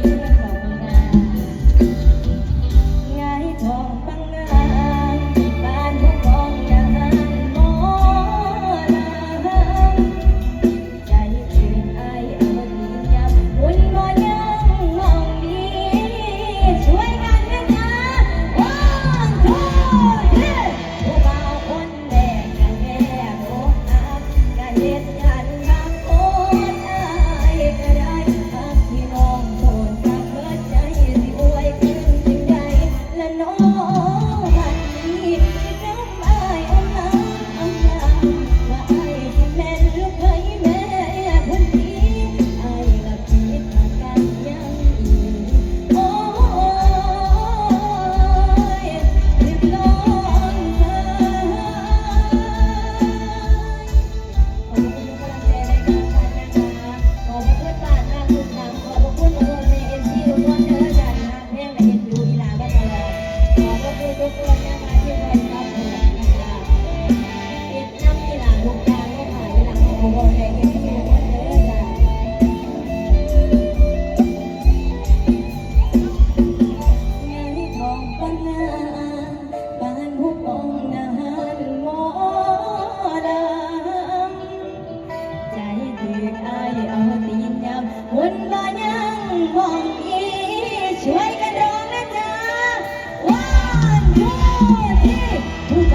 Thank you. Thank you. ช่วยกันร้องนะจ๊ะวัน two three